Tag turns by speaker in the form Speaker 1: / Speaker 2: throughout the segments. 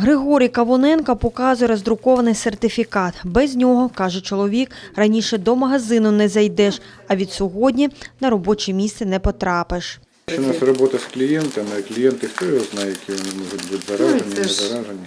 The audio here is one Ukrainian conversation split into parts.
Speaker 1: Григорій Кавоненка показує роздрукований сертифікат. Без нього, каже чоловік, раніше до магазину не зайдеш, а від сьогодні на робоче місце не потрапиш.
Speaker 2: У нас робота з клієнтами, клієнти хто його знає, які вони можуть бути заражені, не заражені.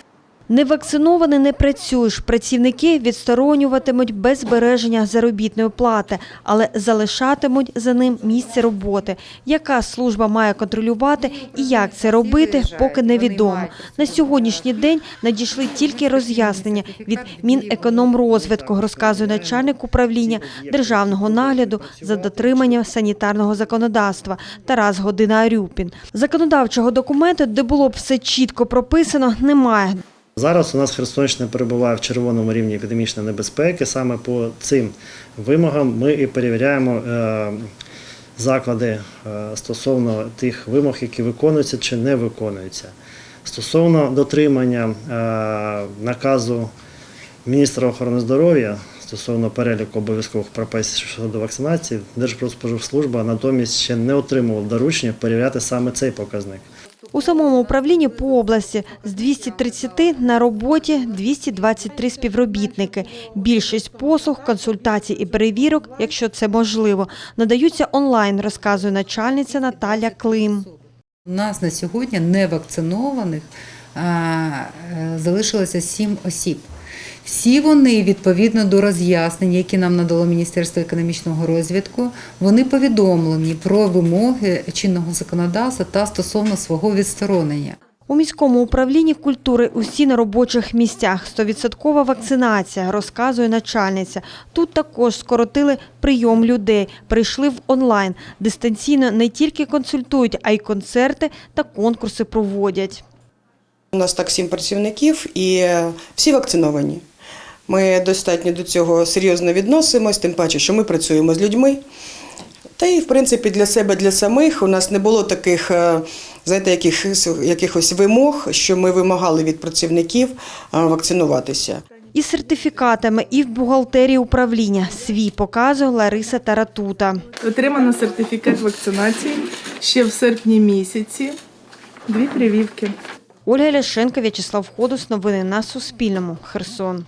Speaker 1: Невакцинований не працюєш. Працівники відсторонюватимуть без збереження заробітної плати, але залишатимуть за ним місце роботи. Яка служба має контролювати і як це робити, поки невідомо. На сьогоднішній день надійшли тільки роз'яснення від Мінекономрозвитку, розказує начальник управління державного нагляду за дотриманням санітарного законодавства Тарас Година Арюпін. Законодавчого документу, де було б все чітко прописано, немає.
Speaker 3: Зараз у нас Херсонщина перебуває в червоному рівні епідемічної небезпеки. Саме по цим вимогам ми і перевіряємо е, заклади е, стосовно тих вимог, які виконуються чи не виконуються. Стосовно дотримання е, наказу міністра охорони здоров'я стосовно переліку обов'язкових професій щодо вакцинації, Держпродспоживслужба натомість ще не отримувала доручення перевіряти саме цей показник.
Speaker 1: У самому управлінні по області з 230 на роботі 223 співробітники. Більшість послуг, консультацій і перевірок, якщо це можливо, надаються онлайн, розказує начальниця Наталя Клим.
Speaker 4: У нас на сьогодні невакцинованих е, залишилося сім осіб. Всі вони, відповідно до роз'яснень, які нам надало Міністерство економічного розвитку, вони повідомлені про вимоги чинного законодавства та стосовно свого відсторонення.
Speaker 1: У міському управлінні культури усі на робочих місцях. 100% вакцинація, розказує начальниця. Тут також скоротили прийом людей, прийшли в онлайн. Дистанційно не тільки консультують, а й концерти та конкурси проводять.
Speaker 5: У нас так сім працівників і всі вакциновані. Ми достатньо до цього серйозно відносимось, тим паче, що ми працюємо з людьми. Та і, в принципі, для себе, для самих у нас не було таких, е, знаєте, якихось, якихось вимог, що ми вимагали від працівників е, вакцинуватися.
Speaker 1: Із сертифікатами і в бухгалтерії управління свій показує Лариса Таратута.
Speaker 6: Отримано сертифікат вакцинації ще в серпні місяці. Дві прививки.
Speaker 1: Ольга Ляшенко, В'ячеслав Ходус. Новини на Суспільному. Херсон.